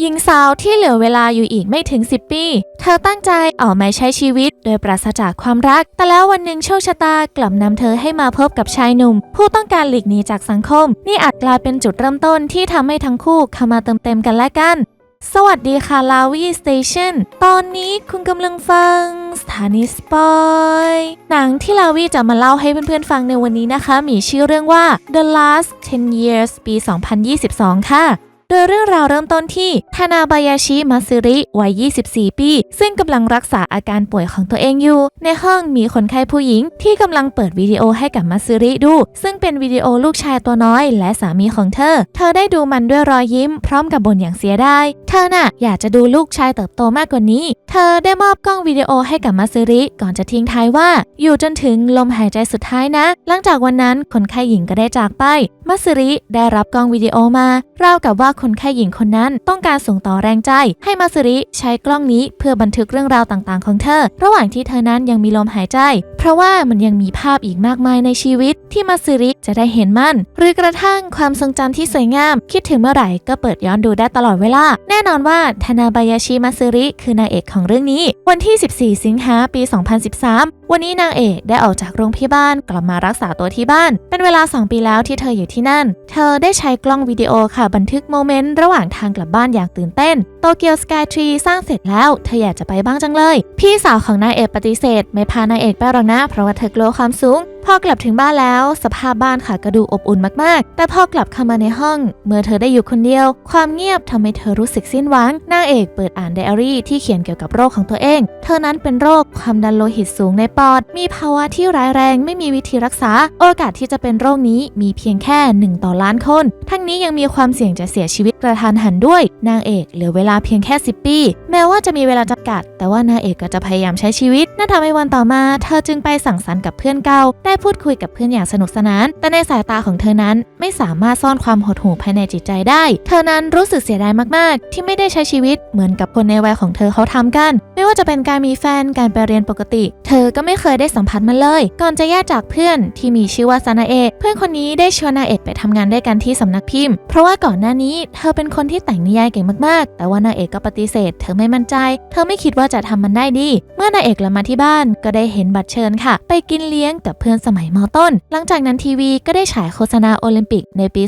หญิงสาวที่เหลือเวลาอยู่อีกไม่ถึง 10 ปี เธอตั้งใจออกมาใช้ชีวิต โดยปราศจากความรัก แต่แล้ววันหนึ่งโชคชะตากลับนำเธอให้มาพบกับชายหนุ่ม ผู้ต้องการหลีกหนีจากสังคม นี่อาจกลายเป็นจุดเริ่มต้นที่ทำให้ทั้งคู่เข้ามาเติมเต็มกันและกัน สวัสดีค่ะลาวีสเตชันตอนนี้คุณกำลังฟังสถานีสปอยหนังที่ลาวีจะมาเล่าให้เพื่อนๆฟังในวันนี้นะคะ มีชื่อเรื่องว่า The Last 10 Years ปี 2022 ค่ะ โดยเรื่องราวเริ่มต้นที่ทานาบายาชิมาซึริวัย 24 ปี ซึ่งกำลังรักษาอาการป่วยของตัวเองอยู่ ในห้องมีคนไข้ผู้หญิงที่กำลังเปิดวิดีโอให้กับมาซึริดู ซึ่งเป็นวิดีโอลูกชายตัวน้อยและสามีของเธอ เธอได้ดูมันด้วยรอยยิ้มพร้อมกับบ่นอย่างเสียดาย เธอน่ะอยากจะดูลูกชายเติบโตมากกว่านี้ เธอได้มอบกล้องวิดีโอให้กับมาซึริก่อนจะทิ้งท้ายว่า อยู่จนถึงลมหายใจสุดท้ายนะ หลังจากวันนั้นคนไข้หญิงก็ได้จากไปมาซึริได้รับกล้องวิดีโอมาราวกับว่าคนไข้หญิงคนนั้นต้องการส่งต่อแรงใจ ให้มาซึริใช้กล้องนี้เพื่อบันทึกเรื่องราวต่างๆ ของเธอ ระหว่างที่เธอนั้นยังมีลมหายใจเพราะว่ามันยังมีภาพอีกมากมายในชีวิตที่มาซึริจะได้เห็นมัน หรือกระทั่งความทรงจำที่สวยงาม คิดถึงเมื่อไหร่ก็เปิดย้อนดูได้ตลอดเวลา แน่นอนว่าทานาบายาชิมาซึริคือนางเอกของเรื่องนี้ วันที่ 14 สิงหาปี 2013 วันนี้นางเอกได้ออกจากโรงพยาบาลกลับมารักษาตัวที่บ้าน เป็นเวลา 2 ปีแล้วที่เธออยู่ที่นั่น เธอได้ใช้กล้องวิดีโอค่ะบันทึกโมเมนต์ระหว่างทางกลับบ้านอย่างตื่นเต้น เกียวสกายทรีสร้างเสร็จแล้วเธออยากจะไปบ้างจังเลย พี่สาวของนายเอกปฏิเสธ ไม่พานายเอกไปหรอกนะเพราะว่าเธอกลัวความสูง พอกลับถึงบ้านแล้ว สภาพบ้านค่ะก็ดูอบอุ่นมากๆ แต่พอกลับเข้ามาในห้อง เมื่อเธอได้อยู่คนเดียว ความเงียบทำให้เธอรู้สึกสิ้นหวังนางเอกเปิดอ่านไดอารี่ที่เขียนเกี่ยวกับโรคของตัวเอง เธอนั้นเป็นโรคความดันโลหิตสูงในปอด มีภาวะที่ร้ายแรง ไม่มีวิธีรักษา โอกาสที่จะเป็นโรคนี้มีเพียงแค่ 1 ต่อล้านคน ทั้งนี้ยังมีความเสี่ยงจะเสียชีวิตกระทันหันด้วย นางเอกเหลือเวลาเพียงแค่ 10 ปี แม้ว่าจะมีเวลาจำกัด แต่ว่านางเอกก็จะพยายามใช้ชีวิตนั่นทำให้วันต่อมา เธอจึงไปสั่งสรรค์กับเพื่อนเก่าได้พูดคุยกับเพื่อนอย่างสนุกสนาน แต่ในสายตาของเธอนั้น ไม่สามารถซ่อนความหดหู่ภายในจิตใจได้ เธอนั้นรู้สึกเสียดายมากๆ ที่ไม่ได้ใช้ชีวิตเหมือนกับคนในวัยของเธอเขาทำกัน ไม่ว่าจะเป็นการมีแฟนการไปเรียนปกติ เธอก็ไม่เคยได้สัมผัสมันเลย ก่อนจะแยกจากเพื่อนที่มีชื่อว่าซานาเอะเพื่อนคนนี้ได้ชวนนาเอกไปทำงานด้วยกันที่สำนักพิมพ์ เพราะว่าก่อนหน้านี้เธอเป็นคนที่แต่งนิยายเก่งมากๆ แต่ว่านาเอกก็ปฏิเสธ เธอไม่มั่นใจ เธอไม่คิดว่าจะทำมันได้ดี เมื่อนาเอกกลับมาที่บ้านก็ได้เห็นบัตรเชิญค่ะ ไปกินเลี้ยงกับเพื่อนสมัยมต้น หลังจากนั้นทีวีก็ได้ฉายโฆษณาโอลิมปิกในปี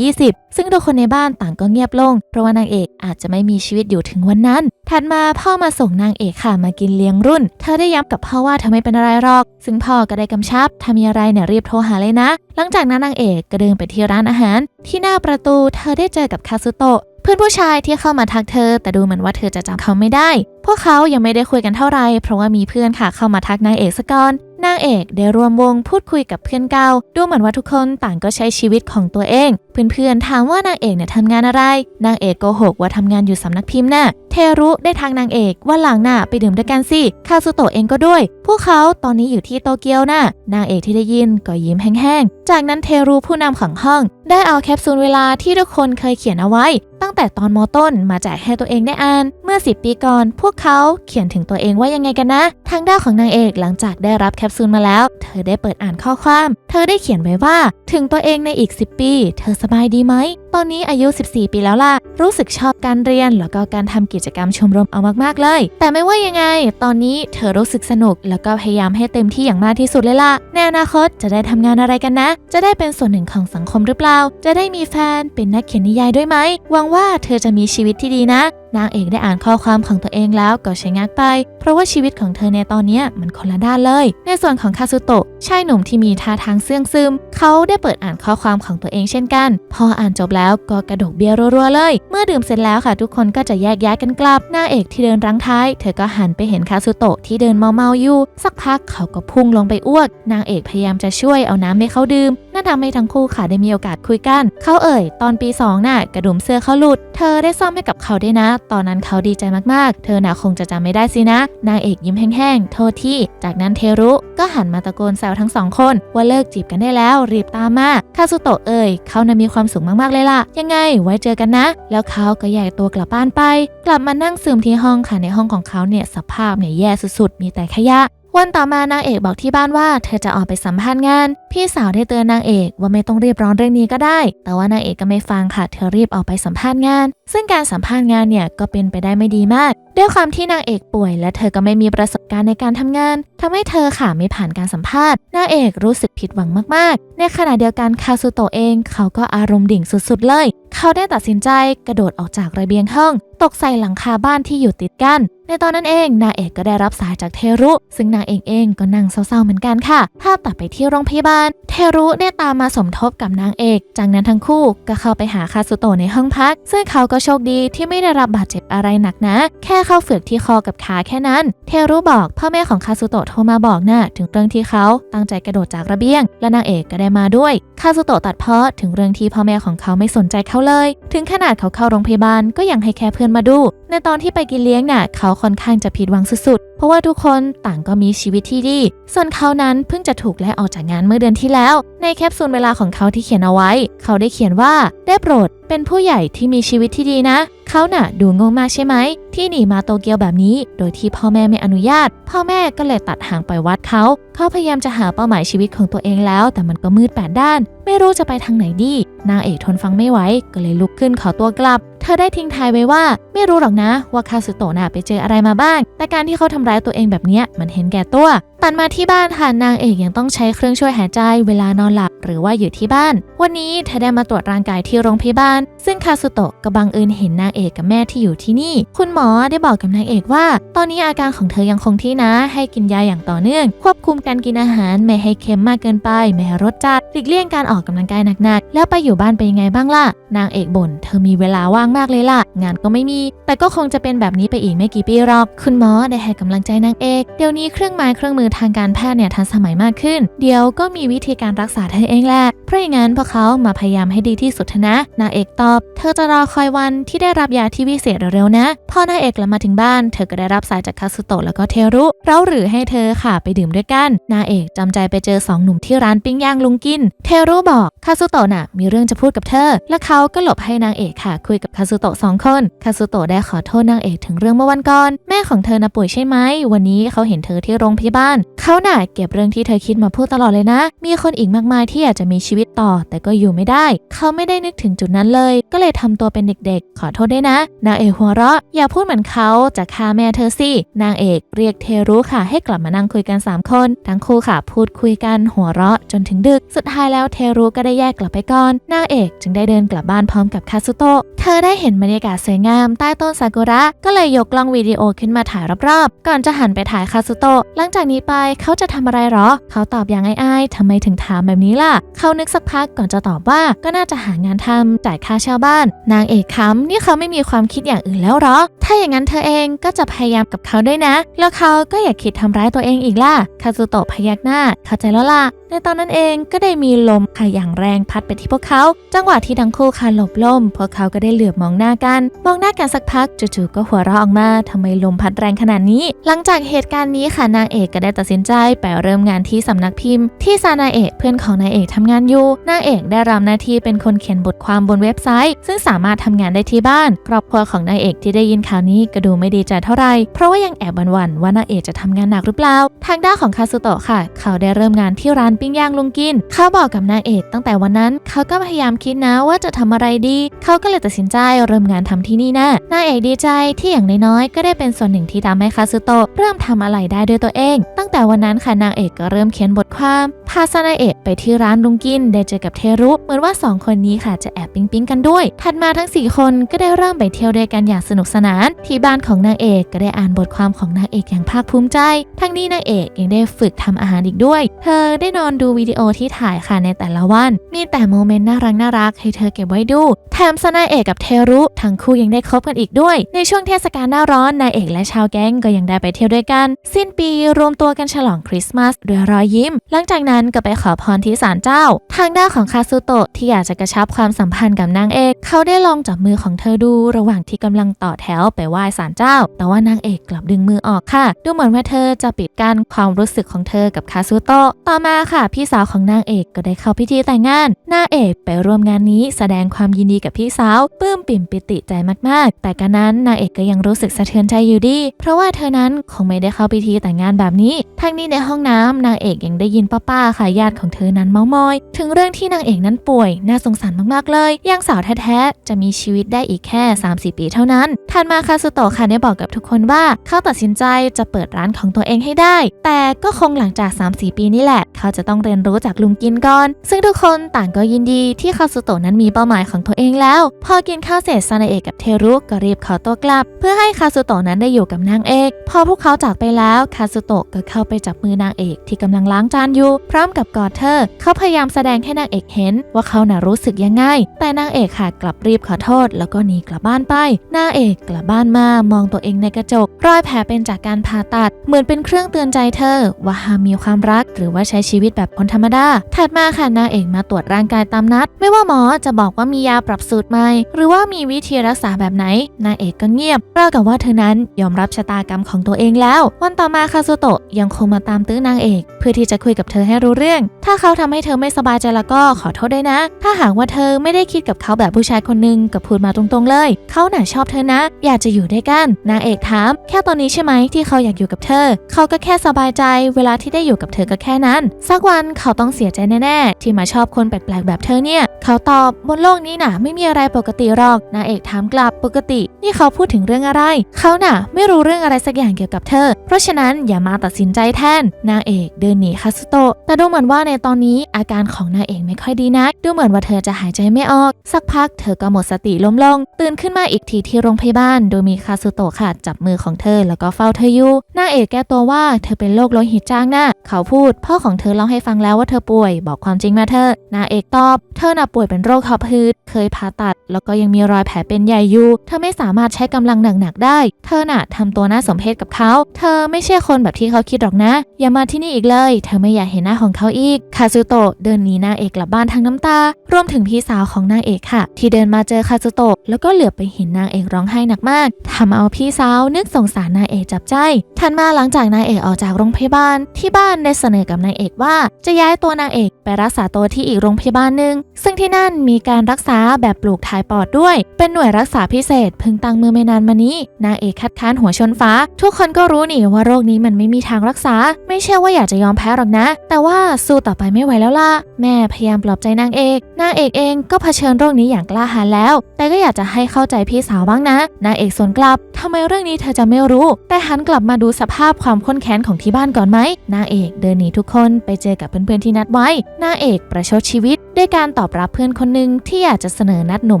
2020 ซึ่งทุกคนในบ้านต่างก็เงียบลง เพราะว่านางเอกอาจจะไม่มีชีวิตอยู่ถึงวันนั้น ถัดมาพ่อมาส่งนางเอกค่ะมากินเลี้ยงรุ่น เธอได้ย้ำกับพ่อว่าเธอไม่เป็นอะไรหรอก ซึ่งพ่อก็ได้กำชับถ้ามีอะไรเนี่ยรีบโทรหาเลยนะ หลังจากนั้นนางเอกก็เดินไปที่ร้านอาหาร ที่หน้าประตูเธอได้เจอกับคาซุโตะเพื่อนผู้ชายที่เข้ามาทักเธอ แต่ดูเหมือนว่าเธอจะจำเขาไม่ได้พวกเขายังไม่ได้คุยกันเท่าไร เพราะว่ามีเพื่อนค่ะเข้ามาทักนางเอกซะก่อนนางเอกได้รวมวงพูดคุยกับเพื่อนเก่าดูเหมือนว่าทุกคนต่างก็ใช้ชีวิตของตัวเอง เพื่อนๆถามว่านางเอกเนี่ยทำงานอะไร นางเอกโกหกว่าทำงานอยู่สำนักพิมพ์น่ะเทรุได้ทางนางเอกว่าหลังหน่ะไปดื่มด้วยกันสิคาซุโตะเองก็ด้วย พวกเขาตอนนี้อยู่ที่โตเกียวน่ะนางเอกที่ได้ยินก็ยิ้มแห้งๆ จากนั้นเทรุผู้นำของห้อง ได้เอาแคปซูลเวลาที่ทุกคนเคยเขียนเอาไว้ ตั้งแต่ตอนมต้นมาแจกให้ตัวเองได้อ่าน มื่อ 10 ปีก่อน พวกเขาเขียนถึงตัวเองว่ายังไงกันนะ ทางด้านของนางเอกหลังจากได้รับแคปซูลมาแล้ว เธอได้เปิดอ่านข้อความ เธอได้เขียนไว้ว่า ถึงตัวเองในอีก 10 ปี เธอสบายดีไหม ตอนนี้อายุ 14 ปีแล้วล่ะ รู้สึกชอบการเรียนแล้วก็การทำกิจกรรมชมรมเอามากๆเลย แต่ไม่ว่ายังไง ตอนนี้เธอรู้สึกสนุก แล้วก็พยายามให้เต็มที่อย่างมากที่สุดเลยล่ะ ในอนาคตจะได้ทำงานอะไรกันนะ จะได้เป็นส่วนหนึ่งของสังคมหรือเปล่า จะได้มีแฟนเป็นนักเขียนนิยายด้วยไหม หวังว่าเธอจะมีชีวิตที่ดีนะ นางเอกได้อ่านข้อความของตัวเองแล้วก็ใช้งักไป เพราะว่าชีวิตของเธอในตอนนี้มันคนละด้านเลย ในส่วนของคาซุโตะชายหนุ่มที่มีท่าทางเสื่องซึม เขาได้เปิดอ่านข้อความของตัวเองเช่นกัน พออ่านจบแล้วก็กระดกเบียร์รัวๆเลย เมื่อดื่มเสร็จแล้วค่ะ ทุกคนก็จะแยกย้ายกันกลับนางเอกที่เดินรั้งท้าย เธอก็หันไปเห็นคาซุโตะที่เดินเมาๆอยู่สักพักเขาก็พุ่งลงไปอ้วก นางเอกพยายามจะช่วยเอาน้ำให้เขาดื่ม นั่นทำให้ทั้งคู่ค่ะได้มีโอกาสคุยกัน เขาเอ่ย ตอนปี2น่ะกระดุมเสื้อเขาหลุด เธอได้ซ่อมให้กับเขาได้นะ ตอนนั้นเขาดีใจมากๆ เธอน่ะคงจะจำไม่ได้สินะ นางเอกยิ้มแห้งๆ โทษที่ จากนั้นเทรุก็หันมาตะโกนแซวทั้งสองคน ว่าเลิกจีบกันได้แล้วรีบตามมาคาซุโตะเอ่ยเขาน่ะมีความสุขมากๆเลยล่ะ ยังไงไว้เจอกันนะ แล้วเขาก็แยกตัวกลับบ้านไป กลับมานั่งซึมที่ห้องค่ะในห้องของเขาเนี่ยสภาพเนี่ยแย่สุดๆ มีแต่ขยะ วันต่อมานางเอกบอกที่บ้านว่าเธอจะออกไปสัมภาษณ์งาน พี่สาวได้เตือนนางเอกว่าไม่ต้องรีบร้อนเรื่องนี้ก็ได้ แต่ว่านางเอกก็ไม่ฟังค่ะ เธอรีบออกไปสัมภาษณ์งาน ซึ่งการสัมภาษณ์งานเนี่ยก็เป็นไปได้ไม่ดีมากด้วยความที่นางเอกป่วย และเธอก็ไม่มีประสบการณ์ในการทำงาน ทำให้เธอค่ะไม่ผ่านการสัมภาษณ์นางเอกรู้สึกผิดหวังมากๆ ในขณะเดียวกันคาซุโตะเอง เขาก็อารมณ์ดิ่งสุดๆเลย เขาได้ตัดสินใจกระโดดออกจากระเบียงห้อง ตกใส่หลังคาบ้านที่อยู่ติดกัน ในตอนนั้นเองนางเอกก็ได้รับสายจากเทรุ ซึ่งนางเอกเองก็นั่งเศร้าๆเหมือนกันค่ะภาพตัดไปที่โรงพยาบาล เทรุได้ตามมาสมทบกับนางเอก จากนั้นทั้งคู่ก็เข้าไปหาคาสุโตะในห้องพัก ซึ่งเขาก็โชคดีที่ไม่ได้รับบาดเจ็บอะไรหนักนะแค่เข้าเฝือกที่คอกับขาแค่นั้น เทรุบอกพ่อแม่ของคาสุโตะโทรมาบอกน่ะถึงเรื่องที่เขาตั้งใจกระโดดจากระเบียง และนางเอกก็ได้มาด้วยคาสุโตะตัดเพ้อถึงเรื่องที่พ่อแม่ของเขาไม่สนใจเขาเลย ถึงขนาดเขาเข้าโรงพยาบาลก็ยังให้แค่เพื่อนมาดู ในตอนที่ไปกินเลี้ยงน่ะเขาค่อนข้างจะผิดหวังสุดๆเพราะว่าทุกคนต่างก็มีชีวิตที่ดี ส่วนเขานั้นเพิ่งจะถูกไล่ออกจากงานเมื่อเดือนที่แล้ว ในแคปซูลเวลาของเขาที่เขียนเอาไว้ เขาได้เขียนว่าได้โปรดเป็นผู้ใหญ่ที่มีชีวิตที่ดีนะ เขาน่ะดูโง่มากใช่ไหมที่หนีมาโตเกียวแบบนี้ โดยที่พ่อแม่ไม่อนุญาต พ่อแม่ก็เลยตัดหางไปวัดเขา เขาพยายามจะหาเป้าหมายชีวิตของตัวเองแล้ว แต่มันก็มืดแปดด้าน ไม่รู้จะไปทางไหนดี นางเอกทนฟังไม่ไหว ก็เลยลุกขึ้นขอตัวกลับ เธอได้ทิ้งทายไว้ว่า ไม่รู้หรอกนะว่าคาสุโตะน่ะไปเจออะไรมาบ้าง แต่การที่เขาทำร้ายตัวเองแบบนี้มันเห็นแก่ตัว ตัดมาที่บ้านค่ะนางเอกยังต้องใช้เครื่องช่วยหายใจ เวลานอนหลับ หรือว่าอยู่ที่บ้าน วันนี้เธอได้มาตรวจร่างกายที่โรงพยาบาล ซึ่งคาสุโตะก็บังเอิญเห็นนางเอกกับแม่ที่อยู่ที่นี่ คุณหมอได้บอกกับนางเอกว่า ตอนนี้อาการของเธอยังคงที่นะ ให้กินยาอย่างต่อเนื่อง ควบคุมการกินอาหารไม่ให้เค็มมากเกินไป ไม่ให้รสจัดหลีกเลี่ยงการออกกำลังกายหนักๆ แล้วไปอยู่บ้านเป็นยังไงบ้างล่ะ นางเอกบ่นเธอมีเวลาว่างมากเลยล่ะ งานก็ไม่มี แต่ก็คงจะเป็นแบบนี้ไปอีกไม่กี่ปีหรอก คุณหมอได้ให้กำลังใจนางเอก เดี๋ยวนี้เครื่องไม้เครื่องมือทางการแพทย์เนี่ยทันสมัยมากขึ้น เดี๋ยวก็มีวิธีการรักษาเธอเองแหละ เพราะอย่างนั้นพวกเขามาพยายามให้ดีที่สุดนะ นางเอกตอบ เธอจะรอคอยวันที่ได้รับยาที่วิเศษเร็วๆนะ พอนางเอกกลับมาถึงบ้าน เธอก็ได้รับสายจากคาสุโตะแล้วก็เทรุเราหรือให้เธอค่ะไปดื่มด้วยกัน นางเอกจำใจไปเจอสองหนุ่มที่ร้านปิ้งย่างลุงกินเทรุบอกคาสุโตะน่ะมีเรื่องจะพูดกับเธอ และเขาก็หลบให้นางเอกค่ะ คุยกับคาสุโตะสองคนคาสุโตะได้ขอโทษนางเอกถึงเรื่องเมื่อวันก่อนแม่ของเธอน่ะป่วยใช่ไหมวันนี้เขาเห็นเธอที่โรงพยาบาลเขาน่ะเก็บเรื่องที่เธอคิดมาพูดตลอดเลยนะ มีคนอีกมากมายที่อยากจะมีชีวิตต่อ แต่ก็อยู่ไม่ได้ เขาไม่ได้นึกถึงจุดนั้นเลย ก็เลยทำตัวเป็นเด็กๆ ขอโทษด้วยนะ นางเอกหัวเราะ อย่าพูดเหมือนเขาจะฆ่าแม่เธอสิ นางเอกเรียกเทรุค่ะ ให้กลับมานั่งคุยกัน 3 คน ทั้งคู่ค่ะ พูดคุยกันหัวเราะจนถึงดึก สุดท้ายแล้วเทรุก็ได้แยกกลับไปก่อนนางเอก จึงได้เดินกลับบ้านพร้อมกับคาซุโตะเธอได้เห็นบรรยากาศสวยงามใต้ต้นซากุระ ก็เลยยกกล้องวิดีโอขึ้นมาถ่ายรอบๆ ก่อนจะหันไปถ่ายคาซุโตะหลังจากนี้ไปเขาจะทำอะไรหรอ เขาตอบอย่างอ้ายๆทำไมถึงถามแบบนี้ล่ะ เขานึกสักพักก่อนจะตอบว่าก็น่าจะหางานทำจ่ายค่าเช่าบ้าน นางเอกคำนี่เขาไม่มีความคิดอย่างอื่นแล้วหรอ ถ้าอย่างนั้นเธอเองก็จะพยายามกับเขาด้วยนะ แล้วเขาก็อย่าคิดทำร้ายตัวเองอีกล่ะคาซุโตะพยักหน้า เข้าใจแล้วล่ะ ในตอนนั้นเองก็ได้มีลมค่ะอย่างแรงพัดไปที่พวกเขา จังหวะที่ทั้งคู่ค่ะหลบลม พวกเขาก็ได้เหลือบมองหน้ากัน มองหน้ากันสักพักจู่ๆก็หัวเราะออกมาทำไมลมพัดแรงขนาดนี้ หลังจากเหตุการณ์นี้ค่ะนางเอกก็ได้ตัดสินใจไปเริ่มงานที่สำนักพิมพ์ ที่ซานาเอะเพื่อนของนายเอกทำงานอยู่นางเอกได้รับหน้าที่เป็นคนเขียนบทความบนเว็บไซต์ ซึ่งสามารถทำงานได้ที่บ้าน ครอบครัวของนายเอกที่ได้ยินข่าวนี้ก็ดูไม่ดีใจเท่าไหร่เพราะว่ายังแอบหวั่นๆว่านางเอกจะทำงานหนักหรือเปล่า ทางด้านของคาซุโตะค่ะ เขาได้เริ่มงานที่ร้านปิ้งย่างลุงกิน เขาบอกกับนางเอกตั้งแต่วันนั้น เขาก็พยายามคิดนะว่าจะทำอะไรดี เขาก็เลยตัดสินใจเริ่มงานทำที่นี่นะนางเอกดีใจที่อย่างน้อยๆก็ได้เป็นส่วนหนึ่งที่ทำให้คาซุโตะเริ่มทำอะไรได้ด้วยตัวเอง ตั้งแต่วันนั้นค่ะนางเอกก็เริ่มเขียนบทความพาซานาเอะไปที่ร้านลุงกินได้เจอกับเทรุเหมือนว่าสองคนนี้ค่ะจะแอบปิ๊งปิ๊งกันด้วย ถัดมาทั้ง 4 คนก็ได้เริ่มไปเที่ยวด้วยกันอย่างสนุกสนาน ที่บ้านของนางเอกก็ได้อ่านบทความของนางเอกอย่างภาคภูมิใจ ทั้งนี้นางเอกยังได้ฝึกทำอาหารอีกด้วย เธอได้นอนดูวิดีโอที่ถ่ายค่ะในแต่ละวัน มีแต่โมเมนต์น่ารักน่ารักให้เธอเก็บไว้ดู แถมซานาเอกกับเทรุทั้งคู่ยังได้คบกันอีกด้วย ในช่วงเทศกาลหน้าร้อนนายเอกและชาวแก๊งก็ยังได้ไปเที่ยวด้วยกัน สิ้นปีรวมตัวกันฉลองคริสต์มาสด้วยรอยยิ้ม หลังจากนั้นก็ไปขอพรที่ศาลเจ้า ทางด้านของคาซุโตะที่อยากจะกระชับความสัมพันธ์กับนางเอก เขาได้ลองจับมือของเธอดูระหว่างที่กำลังต่อแถวไปไหว้ศาลเจ้า แต่ว่านางเอกกลับดึงมือออกค่ะ ดูเหมือนว่าเธอจะปิดกั้นความรู้สึกของเธอกับคาซุโตะต่อมาค่ะค่ะ พี่สาวของนางเอกก็ได้เข้าพิธีแต่งงาน นางเอกไปร่วมงานนี้แสดงความยินดีกับพี่สาวปลื้มปิ่มปิติใจมากๆ แต่การนั้นนางเอกก็ยังรู้สึกสะเทือนใจอยู่ดี เพราะว่าเธอนั้นคงไม่ได้เข้าพิธีแต่งงานแบบนี้ทั้งนี้ในห้องน้ำนางเอกยังได้ยินป้าๆค่ะญาติของเธอนั้นเมามอย ถึงเรื่องที่นางเอกนั้นป่วย น่าสงสารมากๆเลยยังสาวแท้ๆจะมีชีวิตได้อีกแค่ 3-4 ปีเท่านั้นถัดมาคาสุโตะค่ะได้บอกกับทุกคนว่าเขาตัดสินใจจะเปิดร้านของตัวเองให้ได้ แต่ก็คงหลังจาก 3-4 ปีนี้แหละเขาจะต้องเรียนรู้จากลุงกินก่อน ซึ่งทุกคนต่างก็ยินดีที่คาสุโตะนั้นมีเป้าหมายของตัวเองแล้ว พอกินข้าวเสร็จซานาเอะกับเทรุก็รีบขอตัวกลับ เพื่อให้คาสุโตะนั้นได้อยู่กับนางเอก พอพวกเขาจากไปแล้วคาสุโตะก็เข้าไปจับมือนางเอกที่กำลังล้างจานอยู่ พร้อมกับกอดเธอ เขาพยายามแสดงให้นางเอกเห็นว่าเขาน่ะรู้สึกยังไง แต่นางเอกค่ะกลับรีบขอโทษ แล้วก็หนีกลับบ้านไป นางเอกกลับบ้านมามองตัวเองในกระจก รอยแผลเป็นจากการผ่าตัด เหมือนเป็นเครื่องเตือนใจเธอว่าห้ามมีความรักหรือว่าใช้ชีวิตแบบคนธรรมดา ถัดมาค่ะนางเอกมาตรวจร่างกายตามนัด ไม่ว่าหมอจะบอกว่ามียาปรับสูตรใหม่หรือว่ามีวิธีรักษาแบบไหน นางเอกก็เงียบราวกับว่าเธอนั้นยอมรับชะตากรรมของตัวเองแล้ว วันต่อมาคาซุโตะยังคงมาตามตื้อนางเอก เพื่อที่จะคุยกับเธอให้รู้เรื่อง ถ้าเขาทำให้เธอไม่สบายใจแล้วก็ขอโทษด้วยนะ ถ้าหากว่าเธอไม่ได้คิดกับเขาแบบผู้ชายคนหนึ่งกับพูดมาตรงๆเลย เขาหน่ะชอบเธอนะ อยากจะอยู่ด้วยกัน นางเอกถาม แค่ตอนนี้ใช่ไหมที่เขาอยากอยู่กับเธอ เขาก็แค่สบายใจ เวลาที่ได้อยู่กับเธอก็แค่นั้น สักวันเขาต้องเสียใจแน่ๆ ที่มาชอบคนแปลกๆ แบบเธอเนี่ย เขาตอบบนโลกนี้น่ะ ไม่มีอะไรปกติหรอกนางเอกถามกลับปกติ นี่เขาพูดถึงเรื่องอะไร เขาน่ะ ไม่รู้เรื่องอะไรสักอย่างเกี่ยวกับเธอ เพราะฉะนั้นอย่ามาตัดสินใจแทนนางเอกเดินหนีคาสุโตะแต่ดูเหมือนว่าในตอนนี้อาการของนางเอกไม่ค่อยดีนัก ดูเหมือนว่าเธอจะหายใจไม่ออก สักพักเธอก็หมดสติล้มลง ตื่นขึ้นมาอีกทีที่โรงพยาบาล โดยมีคาสุโตะค่ะจับมือของเธอแล้วก็เฝ้าเธออยู่นางเอกแก้ตัวว่าเธอเป็นโรคโลหิตจางนะเขาพูดพ่อของเธอเล่าให้ฟังแล้วว่าเธอป่วย บอกความจริงมาเธอนางเอกตอบ เธอน่ะป่วยเป็นโรคหอบหืดเคยผ่าตัด แล้วก็ยังมีรอยแผลเป็นใหญ่อยู่เธอไม่สามารถใช้กำลังหนักๆได้ เธอน่ะทำตัวน่าสมเพชกับเขา เธอไม่ใช่คนแบบที่เขาคิดหรอกนะ อย่ามาที่นี่อีกเลย เธอไม่อยากเห็นหน้าของเขาอีกคาซูโตะเดินหนีนางเอกกลับบ้านทั้งน้ำตารวมถึงพี่สาวของนางเอกค่ะ ที่เดินมาเจอคาซูโตะแล้วก็เหลือบไปเห็นนางเอกร้องไห้หนักมากทำเอาพี่สาวนึกสงสารนางเอกจับใจถัดมาหลังจากนางเอกออกจากโรงพยาบาลที่บ้านได้เสนอกับนางเอกว่าจะย้ายตัวนางเอก รักษาตัวที่อีกโรงพยาบาลหนึ่งซึ่งที่นั่นมีการรักษาแบบปลูกถ่ายปอดด้วย เป็นหน่วยรักษาพิเศษพิ่งตั้งมือไม่นานมานี้ นางเอกคัดค้านหัวชนฟ้า ทุกคนก็รู้นี่ว่าโรคนี้มันไม่มีทางรักษา ไม่ใช่ว่าอยากจะยอมแพ้หรอกนะ แต่ว่าสู้ต่อไปไม่ไหวแล้วล่ะ แม่พยายามปลอบใจนางเอก นางเอกเองก็เผชิญโรคนี้อย่างกล้าหาญแล้ว แต่ก็อยากจะให้เข้าใจพี่สาวบ้างนะ นางเอกสวนกลับทำไมเรื่องนี้เธอจะไม่รู้ แต่หันกลับมาดูสภาพความข้นแค้นของที่บ้านก่อนไหม นางเอกเดินหนีทุกคนไปเจอกับเพื่อนๆที่นัดไว้นางเอกประชดชีวิตด้วยการตอบรับเพื่อนคนหนึ่งที่อยากจะเสนอนัดหนุ่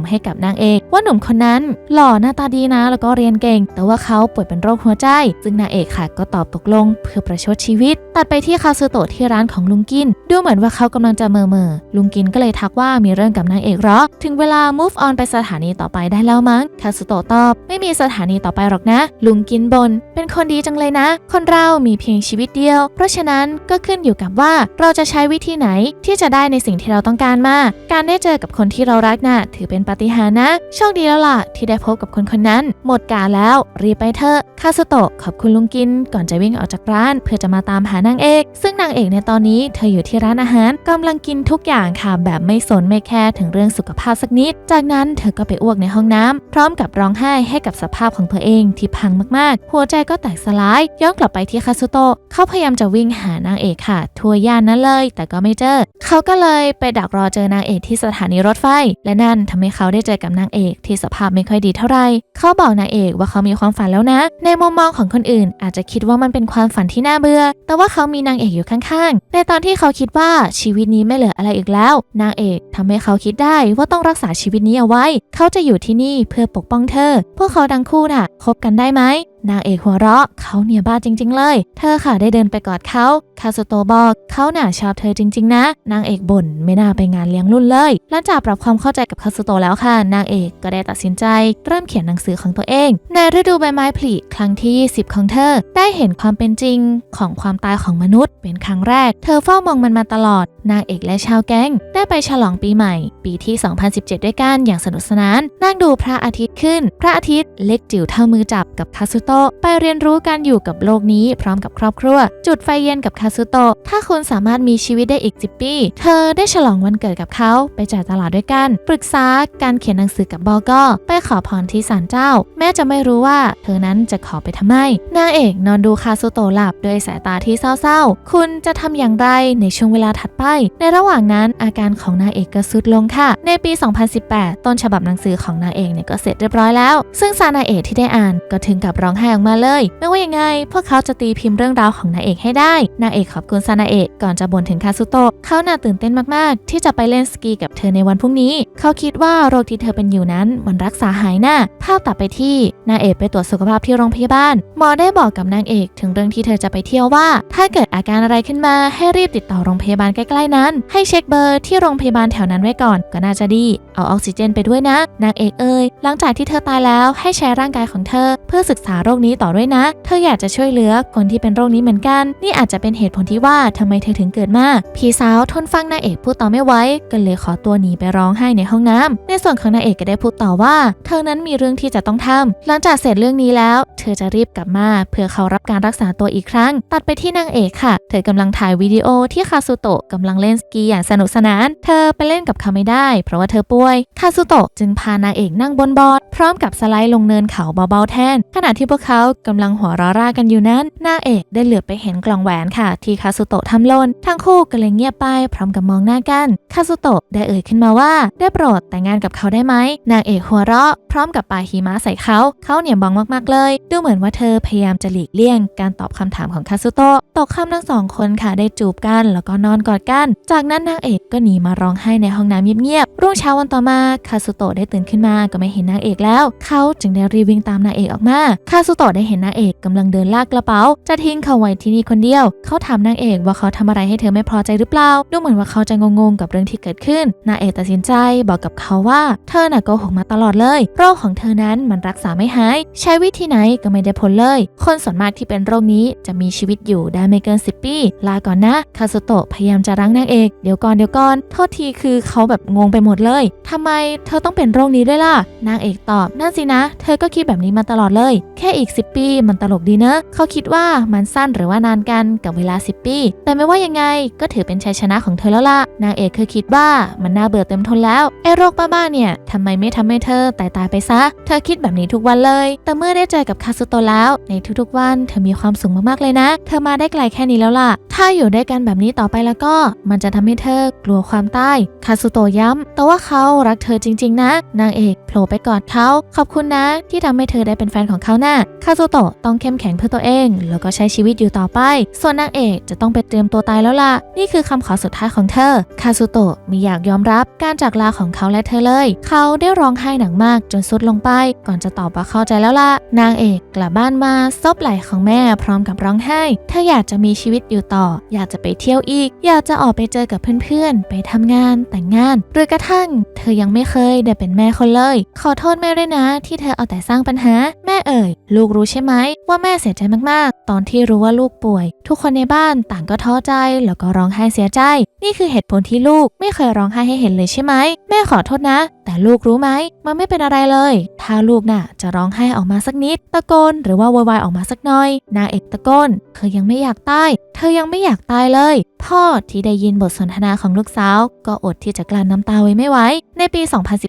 มให้กับนางเอก ว่าหนุ่มคนนั้นหล่อหน้าตาดีนะ แล้วก็เรียนเก่ง แต่ว่าเขาป่วยเป็นโรคหัวใจ ซึ่งนางเอกค่ะก็ตอบตกลงเพื่อประชดชีวิต ตัดไปที่คาซูโตะที่ร้านของลุงกิน ดูเหมือนว่าเขากำลังจะเมอเมอลุงกินก็เลยทักว่ามีเรื่องกับนางเอกหรอ ถึงเวลา move on ไปสถานีต่อไปได้แล้วมั้งคาสุโตะตอบ ไม่มีสถานีต่อไปหรอกนะ ลุงกินบน เป็นคนดีจังเลยนะ คนเรามีเพียงชีวิตเดียว เพราะฉะนั้นก็ขึ้นอยู่กับว่าเราจะใช้วิธีไหนที่จะได้ในสิ่งที่เราต้องการมา การได้เจอกับคนที่เรารักน่ะถือเป็นปาฏิหาริย์นะ โชคดีแล้วล่ะ ที่ได้พบกับคนคนนั้น หมดกาแล้ว รีบไปเถอะคาสุโตะขอบคุณลุงกิน ก่อนจะวิ่งออกจากร้าน เพื่อจะมาตามหานางเอก ซึ่งนางเอกในตอนนี้เธออยู่ที่ร้านอาหารกำลังกินทุกอย่างค่ะแบบไม่สนไม่แคร์ถึงเรื่องสุขภาพสักนิด จากนั้นเธอก็ไปอ้วกในห้องน้ำพร้อมกับร้องไห้ให้กับสภาพของตัวเองที่พังมากๆ หัวใจก็แตกสลาย ย้อนกลับไปที่คาสุโตะเขาพยายามจะวิ่งหานางเอกค่ะ ทั่วย่านนั้นเลย แต่ก็ไม่เจอ เขาก็เลยไปดักรอเจอนางเอกที่สถานีรถไฟ และนั่นทำให้เขาได้เจอกับนางเอกที่สภาพไม่ค่อยดีเท่าไหร่เขาบอกนางเอกว่าเขามีความฝันแล้วนะ ในมุมมองของคนอื่น อาจจะคิดว่ามันเป็นความฝันที่น่าเบื่อ แต่ว่าเขามีนางเอกอยู่ข้างๆ ในตอนที่เขาคิดว่าชีวิตนี้ไม่เหลืออะไรอีกแล้ว นางเอกทำให้เขาคิดได้ว่าต้องรักษาชีวิตนี้เอาไว้ เขาจะอยู่ที่นี่เพื่อปกป้องเธอ พวกเขาทั้งคู่น่ะคบกันได้ไหมนางเอกหัวเราะเขาเนี่ยบ้าจริง ๆ เลย เธอค่ะได้เดินไปกอดเขา คาสโตบอกเขาน่ะชอบเธอจริง ๆ นะ นางเอกบ่นไม่น่าไปงานเลี้ยงรุ่นเลย หลังจากปรับความเข้าใจกับคาสุโตแล้วค่ะ นางเอกก็ได้ตัดสินใจ เริ่มเขียนหนังสือของตัวเอง ในฤดูใบไม้ผลิครั้งที่ 20 ของเธอ ได้เห็นความเป็นจริงของความตายของมนุษย์ เป็นครั้งแรก เธอเฝ้ามองมันมาตลอด นางเอกและชาวแก๊งได้ไปฉลองปีใหม่ ปีที่ 2017 ด้วยกันอย่างสนุกสนาน นั่งดูพระอาทิตย์ขึ้น พระอาทิตย์เล็กจิ๋วเท่ามือจับกับคาสุโตะไปเรียนรู้การอยู่กับโลกนี้พร้อมกับครอบครัว จุดไฟเย็นกับคาซุโตะถ้าคุณสามารถมีชีวิตได้อีก 10 ปี เธอได้ฉลองวันเกิดกับเขาไปจ่ายตลาดด้วยกัน ปรึกษาการเขียนหนังสือกับบอกอไปขอพรที่ศาลเจ้า แม้จะไม่รู้ว่า เธอนั้นจะขอไปทำไมนางเอกนอนดูคาซุโตะหลับด้วยสายตาที่เศร้าๆ คุณจะทำอย่างไรในช่วงเวลาถัดไป ในระหว่างนั้นอาการของนางเอกก็สุดลงค่ะ ในปี 2018 ต้นฉบับหนังสือของนางเอกเนี่ยก็เสร็จเรียบร้อยแล้ว ซึ่งซานาเอกที่ได้อ่านก็ถึงกับร้องไห้ออกมาเลย ไม่ว่ายังไง พวกเขาจะตีพิมพ์เรื่องราวของนางเอกให้ได้ นางเอกขอบคุณซานาเอกก่อนจะบ่นถึงคาซุโตะเขาน่าตื่นเต้นมากๆ ที่จะไปเล่นสกีกับเธอในวันพรุ่งนี้ เขาคิดว่าโรคที่เธอเป็นอยู่นั้นมันรักษาหายหน้าภาพตัดไปที่นางเอกไปตรวจสุขภาพที่โรงพยาบาล หมอได้บอกกับนางเอกถึงเรื่องที่เธอจะไปเที่ยวว่า ถ้าเกิดอาการอะไรขึ้นมาให้รีบติดต่อโรงพยาบาลใกล้ๆนั้น ให้เช็คเบอร์ที่โรงพยาบาลแถวนั้นไว้ก่อน ก็น่าจะดี เอาออกซิเจนไปด้วยนะ นางเอกเอ่ยหลังจากที่เธอตายแล้วให้ใช้ร่างกายของเธอ เพื่อศึกษาโรคนี้ต่อด้วยนะ เธออยากจะช่วยเหลือคนที่เป็นโรคนี้เหมือนกัน นี่อาจจะเป็นเหตุผลที่ว่าทำไมเธอถึงเกิดมาพี่สาวทนฟังนางเอกพูดต่อไม่ไหวก็เลยขอตัวหนีไปร้องไห้ในห้องน้ำในส่วนของนางเอกก็ได้พูดต่อว่า เธอนั้นมีเรื่องที่จะต้องทำหลังจากเสร็จเรื่องนี้แล้ว เธอจะรีบกลับมา เพื่อเขารับการรักษาตัวอีกครั้ง ตัดไปที่นางเอกค่ะ เธอกำลังถ่ายวิดีโอที่คาซุโตะกำลังเล่นสกีอย่างสนุกสนาน เธอไปเล่นกับเขาไม่ได้ เพราะว่าเธอป่วยคาซุโตะจึงพานางเอกนั่งบนบอร์ดพร้อมกับสไลด์ลงเนินเขาเบาๆแทน ขณะที่พวกเขากำลังหัวเราะร่ากันอยู่นั้นนางเอกได้เหลือบไปเห็นกล่องแหวนค่ะ ที่คาซุโตะทำหล่นทั้งคู่ก็เลยเงียบไปพร้อมกับมองหน้ากันคาซุโตะได้เอ่ยขึ้นมาว่า ได้โปรดแต่งงานกับเขาได้ไหม นางเอกหัวเราะ พร้อมกับปาหิมะใส่เขา เขาเนี่ยบองมากๆเลย ดูเหมือนว่าเธอพยายามจะหลีกเลี่ยง การตอบคำถามของคาซุโตะตกค่ำทั้งสองคนค่ะได้จูบกันแล้วก็นอนกอดกัน จากนั้นนางเอกก็หนีมาร้องไห้ในห้องน้ำเงียบๆ รุ่งเช้าวันต่อมาคาซุโตะได้ตื่นขึ้นมาก็ไม่เห็นนางเอกแล้ว เขาจึงได้รีบวิ่งตามนางเอกออกมา คาซุโตะได้เห็นนางเอกกำลังเดินลากกระเป๋า จะทิ้งเขาไว้ที่นี่คนเดียว เขาถามนางเอกว่าเขาทำอะไรให้เธอไม่พอใจหรือเปล่า ดูเหมือนว่าเขาจะงงๆกับเรื่องที่เกิดขึ้น นางเอกตัดสินใจบอกกับเขาว่า เธอน่ะโกหกมาตลอดเลย โรคของเธอนั้นมันรักษาไม่หาย ใช้วิธีไหนก็ไม่ได้ผลเลย คนส่วนมากที่เป็นโรคนี้จะมีชีวิตอยู่ได้ไม่เกิน 10 ปี ลาก่อนนะคาซุโตะพยายามจะรั้งนางเอกเดี๋ยวก่อนเดี๋ยวก่อนโทษทีคือเขาแบบงงไปหมดเลยทำไมเธอต้องเป็นโรคนี้ด้วยล่ะนางเอกตอบนั่นสินะ เธอก็คิดแบบนี้มาตลอดเลย แค่อีก 10 ปี มันตลกดีเนอะเขาคิดว่ามันสั้นหรือว่านานกันกับเวลา 10 ปี แต่ไม่ว่ายังไงก็ถือเป็นชัยชนะของเธอแล้วล่ะนางเอกเคยคิดว่ามันน่าเบื่อเต็มทนแล้วไอ้โรคบ้าๆเนี่ยทำไมไม่ทำให้เธอตายตายไปซะ เธอคิดแบบนี้ทุกวันเลย แต่เมื่อได้เจอกับคาซุโตะแล้ว ในทุกๆวันเธอมีความสุขมากๆเลยนะ เธอมาได้ไกลแค่นี้แล้วล่ะ ถ้าอยู่ด้วยกันแบบนี้ต่อไปแล้วก็ มันจะทำให้เธอกลัวความตายคาซุโตะย้ำแต่ว่าเขารักเธอจริง ๆ นะ นางเอกโผล่ไปกอดเขาขอบคุณนะ ที่ทำให้เธอได้เป็นแฟนของเขานะ่ะคาซุโตะต้องเข้มแข็งเพื่อตัวเอง แล้วก็ใช้ชีวิตอยู่ต่อไป ส่วนนางเอกจะต้องไปเตรียมตัวตายแล้วล่ะนี่คือคำขอสุดท้ายของเธอคาซโตะไม่อยากยอมรับการจากลาของเขาและเธอเลย เขาได้ร้องไห้หนักมากจนสุดลงไป ก่อนจะตอบว่าเข้าใจแล้วล่ะ นางเอกกลับบ้านมาซบไหล่ของแม่พร้อมกับร้องไห้เธออยากจะมีชีวิตอยู่ต่อ อยากจะไปเที่ยวอีก อยากจะออกไปเจอกับเพื่อนๆ ไปทำงานแต่งงาน หรือกระทั่ง เธอยังไม่เคยได้เป็นแม่คนเลย ขอโทษแม่ด้วยนะ ที่เธอเอาแต่สร้างปัญหา แม่เอ่ย ลูกรู้ใช่ไหมว่าแม่เสียใจมากๆ ตอนที่รู้ว่าลูกป่วย ทุกคนในบ้านต่างก็ท้อใจแล้วก็ร้องไห้เสียใจ นี่คือเหตุผลที่ลูกไม่เคยร้องไห้ให้เห็นเลยใช่ไหม แม่ขอโทษนะ แต่ลูกรู้ไหมมันไม่เป็นอะไรเลย ถ้าลูกน่ะ จะร้องไห้ออกมาสักนิด ตะโกนหรือว่าโวยวายออกมาสักหน่อย นางเอกตะโกนเธอยังไม่อยากตาย เธอยังไม่อยากตายเลย พ่อที่ได้ยินบทสนทนาของลูกสาว ก็อดที่จะกลั้นน้ำตาไว้ไม่ไหว ในปี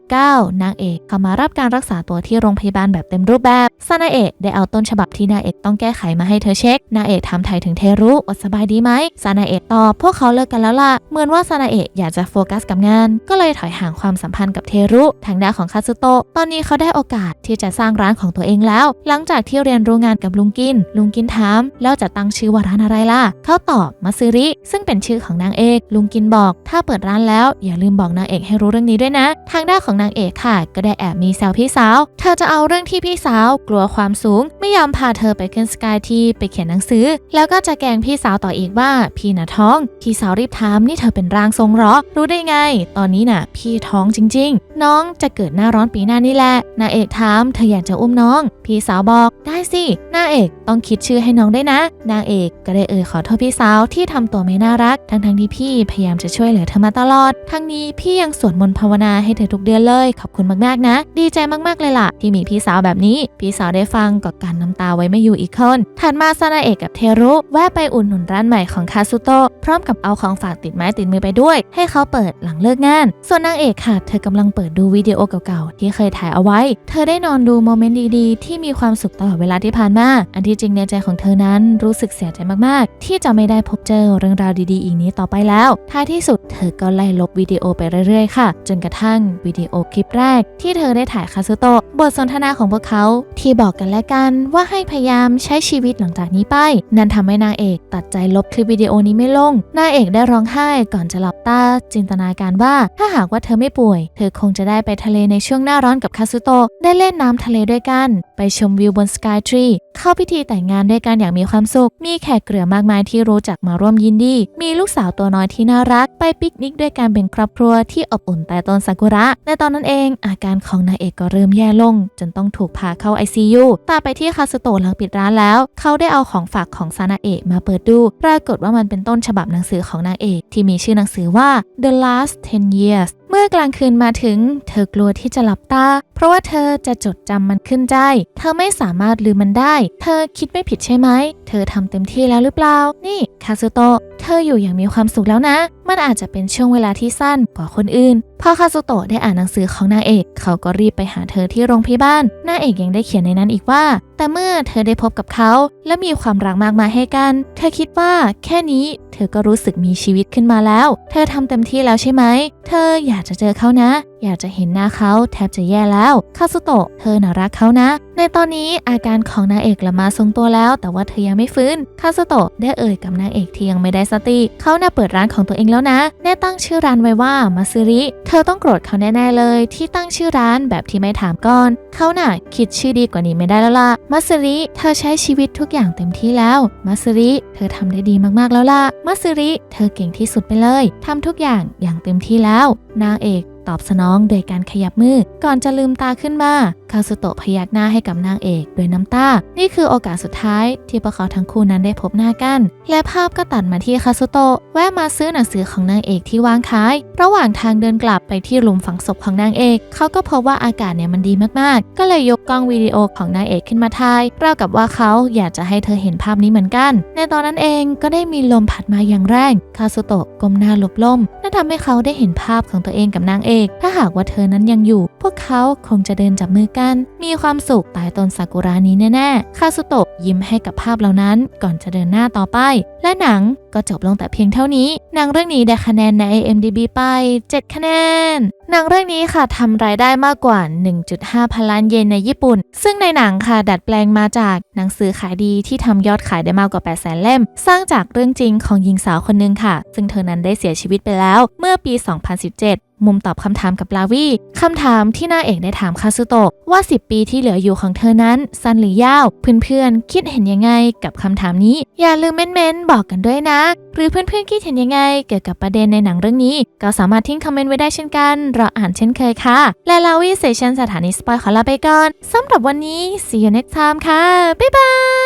2019 นางเอกเข้ามารับการรักษาตัวที่โรงพยาบาลแบบเต็มรูปแบบซานาเอกได้เอาต้นฉบับที่นางเอกต้องแก้ไขมาให้เธอเช็ค นางเอกถามไทยถึงเทรุว่าสบายดีไหมซานาเอกตอบพวกเขาเลิกกันแล้วล่ะ เหมือนว่าซานาเอกอยากจะโฟกัสกับงาน ก็เลยถอยห่างความสัมพันธ์กับเทรุทางด้านของคาซุโตะตอนนี้เขาได้โอกาสที่จะสร้างร้านของตัวเองแล้ว หลังจากที่เรียนรู้งานกับลุงกิน ลุงกินถาม แล้วจะตั้งชื่อว่าร้านอะไรล่ะ เขาตอบมาซึริ ซึ่งเป็นชื่อของนางเอก ลุงกินบอก ถ้าเปิดร้านแล้วอย่าลืมบอกนางเอกให้รู้เรื่องนี้ด้วยนะ ทางด้านของนางเอกค่ะ ก็ได้แอบมีแซวพี่สาว เธอจะเอาเรื่องที่พี่สาว กลัวความสูง ไม่ยอมพาเธอไปขึ้นสกายที่ไปเขียนหนังสือ แล้วก็จะแกล้งพี่สาวต่ออีกว่าพี่น่ะท้อง พี่สาวรีบถามนี่เธอเป็นร่างทรงหรอ รู้ได้ไง ตอนนี้น่ะ พี่ท้องจริง ๆน้องจะเกิดหน้าร้อนปีหน้านี่แหละนางเอกถามเธออยากจะอุ้มน้อง พี่สาวบอกได้สินางเอกต้องคิดชื่อให้น้องได้นะ นางเอกก็ได้เอ่ยขอโทษพี่สาวที่ทำตัวไม่น่ารัก ทั้งทั้งๆที่พี่พยายามจะช่วยเหลือเธอมาตลอด ทั้งนี้พี่ยังสวดมนต์ภาวนาให้เธอทุกเดือนเลย ขอบคุณมากๆนะ ดีใจมากๆเลยล่ะ ที่มีพี่สาวแบบนี้ พี่สาวได้ฟังก็การน้ำตาไว้ไม่อยู่อีกคนถัดมาซานาเอะกับเทรุแวะไปอุ่นหนุนร้านใหม่ของคาซุโตะพร้อมกับเอาของฝากติดไม้ติดมือไปด้วย ให้เขาเปิดหลังเลิกงาน ส่วนนางเอกค่ะเธอกำลังเปิดิดดูวิดีโอเก่าๆ ที่เคยถ่ายเอาไว้ เธอได้นอนดูโมเมนต์ดีๆ ที่มีความสุขตลอดเวลาที่ผ่านมา อันที่จริงในใจของเธอนั้นรู้สึกเสียใจมากๆ ที่จะไม่ได้พบเจอเรื่องราวดีๆ อีกนี้ต่อไปแล้ว ท้ายที่สุดเธอก็ไล่ลบวิดีโอไปเรื่อยๆ ค่ะ จนกระทั่งวิดีโอคลิปแรก ที่เธอได้ถ่ายคาซุโตะ บทสนทนาของพวกเขา ที่บอกกันและกันว่าให้พยายามใช้ชีวิตหลังจากนี้ไป นั่นทำให้นางเอกตัดใจลบคลิปวิดีโอนี้ไม่ลง นางเอกได้ร้องไห้ก่อนจะหลับตาจินตนาการว่าถ้าหากว่าเธอไม่ป่วย เธอคงจะได้ไปทะเลในช่วงหน้าร้อนกับคาซุโตะได้เล่นน้ำทะเลด้วยกัน ไปชมวิวบนสกายทรีเข้าพิธีแต่งงานด้วยกันอย่างมีความสุข มีแขกเกลือมากมายที่รู้จักมาร่วมยินดี มีลูกสาวตัวน้อยที่น่ารัก ไปปิกนิกด้วยกันเป็นครอบครัวที่อบอุ่นใต้ต้นซากุระ ในตอนนั้นเอง อาการของนางเอกก็เริ่มแย่ลง จนต้องถูกพาเข้า ICU ตาไปที่คาสโตะหลังปิดร้านแล้ว เขาได้เอาของฝากของซานาเอะมาเปิดดู ปรากฏว่ามันเป็นต้นฉบับหนังสือของนางเอกที่มีชื่อหนังสือว่า The Last 10 Years เมื่อกลางคืนมาถึง เธอกลัวที่จะหลับตา เพราะว่าเธอจะจดจำมันขึ้นใจ เธอไม่สามารถลืมมันได้ เธอคิดไม่ผิดใช่ไหม เธอทำเต็มที่แล้วหรือเปล่า นี่คาซุโตะเธออยู่อย่างมีความสุขแล้วนะ มันอาจจะเป็นช่วงเวลาที่สั้นกว่าคนอื่น พอคาซุโตะได้อ่านหนังสือของนางเอก เขาก็รีบไปหาเธอที่โรงพยาบาลนางเอกยังได้เขียนในนั้นอีกว่า แต่เมื่อเธอได้พบกับเขา และมีความรักมากมายให้กัน เธอคิดว่าแค่นี้เธอก็รู้สึกมีชีวิตขึ้นมาแล้ว เธอทำเต็มที่แล้วใช่ไหม เธออยากจะเจอเขานะ อยากจะเห็นหน้าเขาแทบจะแย่แล้ว คาซุโตะเธอน่ารักเขานะ ในตอนนี้อาการของนางเอกลับมาทรงตัวแล้ว แต่ว่าเธอยังไม่ฟื้น คาซุโตะได้เอ่ยกับนางเอกที่ยังไม่ได้สติ เขาน่าเปิดร้านของตัวเองแล้วนะ ได้ตั้งชื่อร้านไว้ว่ามาซึริ เธอต้องโกรธเขาแน่ๆเลย ที่ตั้งชื่อร้านแบบที่ไม่ถามก่อน เขาน่ะคิดชื่อดีกว่านี้ไม่ได้แล้วล่ะมัสริ เธอใช้ชีวิตทุกอย่างเต็มที่แล้วมัสริ เธอทำได้ดีมากๆแล้วล่ะมัสริ เธอเก่งที่สุดไปเลยทำทุกอย่างอย่างเต็มที่แล้ว นางเอก ตอบสนองโดยการขยับมือ ก่อนจะลืมตาขึ้นมา คาสุโตะพยักหน้าให้กับนางเอกด้วยน้ำตา นี่คือโอกาสสุดท้ายที่พวกเขาทั้งคู่นั้นได้พบหน้ากัน และภาพก็ตัดมาที่คาสุโตะแวะมาซื้อหนังสือของนางเอกที่วางขาย ระหว่างทางเดินกลับไปที่หลุมฝังศพของนางเอก เขาก็พบว่าอากาศเนี่ยมันดีมากๆ ก็เลยยกกล้องวิดีโอของนางเอกขึ้นมาถ่ายราวกับว่าเขาอยากจะให้เธอเห็นภาพนี้เหมือนกัน ในตอนนั้นเองก็ได้มีลมพัดมาอย่างแรง คาสุโตะก้มหน้าหลบลมนั่นทำให้เขาได้เห็นภาพของตัวเองกับนางเอกถ้าหากว่าเธอนั้นยังอยู่ พวกเขาคงจะเดินจับมือกัน มีความสุขใต้ต้นซากุระนี้แน่ๆ คาสุโตะยิ้มให้กับภาพเหล่านั้นก่อนจะเดินหน้าต่อไป และหนังก็จบลงแต่เพียงเท่านี้ หนังเรื่องนี้ได้คะแนนใน IMDb ไป 7 คะแนน หนังเรื่องนี้ค่ะทำรายได้มากกว่า 1.5 พันล้านเยนในญี่ปุ่น ซึ่งในหนังค่ะดัดแปลงมาจากหนังสือขายดีที่ทำยอดขายได้มากกว่า8 0 0 0 0เล่ม สร้างจากเรื่องจริงของหญิงสาวคนหนึ่งค่ะ ซึ่งเธอนั้นได้เสียชีวิตไปแล้ว เมื่อปี 2017มุมตอบคำถามกับลาวีคำถามที่นางเอกได้ถามคาซุโตะว่า 10 ปีที่เหลืออยู่ของเธอนั้น สั้นหรือยาว เพื่อนๆ คิดเห็นยังไงกับคำถามนี้ อย่าลืมเม้นๆ บอกกันด้วยนะ หรือเพื่อนๆ คิดเห็นยังไง เกี่ยวกับประเด็นในหนังเรื่องนี้ ก็สามารถทิ้งคอมเมนต์ไว้ได้เช่นกันรออ่านเช่นเคยค่ะ และลาวีเซชันสถานีสปอยขอลาไปก่อนสำหรับวันนี้ see you next time ค่ะ บ๊ายบาย